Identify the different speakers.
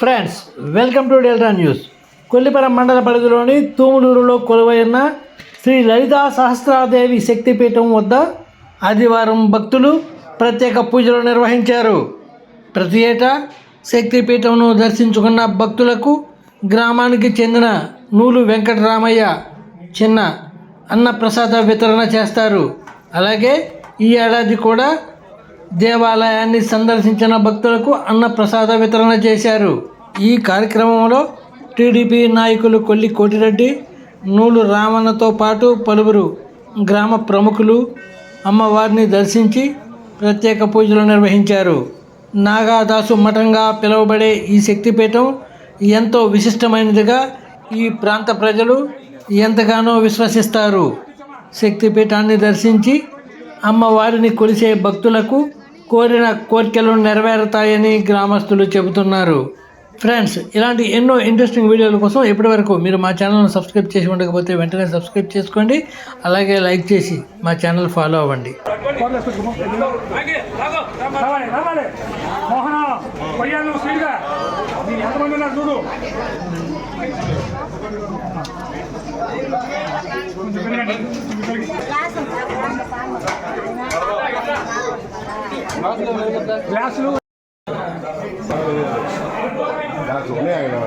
Speaker 1: Friends welcome to Delta news. Kolliparam మండల పరిధిలోని తూములూరులో కొలువైన శ్రీ లలితా సహస్రాదేవి శక్తిపీఠం వద్ద ఆదివారం భక్తులు ప్రత్యేక పూజలు నిర్వహించారు. ప్రతి ఏటా శక్తిపీఠంను దర్శించుకున్న భక్తులకు గ్రామానికి చెందిన నూలు వెంకటరామయ్య చిన్న అన్నప్రసాద వితరణ చేస్తారు. అలాగే ఈ ఏడాది కూడా దేవాలయాన్ని సందర్శించిన భక్తులకు అన్నప్రసాద వితరణ చేశారు. ఈ కార్యక్రమంలో టీడీపీ నాయకులు కొల్లి కోటిరెడ్డి నూలు రామన్నతో పాటు పలువురు గ్రామ ప్రముఖులు అమ్మవారిని దర్శించి ప్రత్యేక పూజలు నిర్వహించారు. నాగాదాసు మఠంగా పిలువబడే ఈ శక్తిపీఠం ఎంతో విశిష్టమైనదిగా ఈ ప్రాంత ప్రజలు ఎంతగానో విశ్వసిస్తారు. శక్తిపీఠాన్ని దర్శించి అమ్మవారిని కొలిసే భక్తులకు కోరిన కోరికలు నెరవేరుతాయని గ్రామస్తులు చెబుతున్నారు. ఫ్రెండ్స్ ఇలాంటి ఎన్నో ఇంట్రెస్టింగ్ వీడియోల కోసం ఇప్పటివరకు మీరు మా ఛానల్ను సబ్స్క్రైబ్ చేసి ఉండకపోతే వెంటనే సబ్స్క్రైబ్ చేసుకోండి. అలాగే లైక్ చేసి మా ఛానల్ ఫాలో అవ్వండి.
Speaker 2: రావాలి గ్లాసులు ఉన్నాయా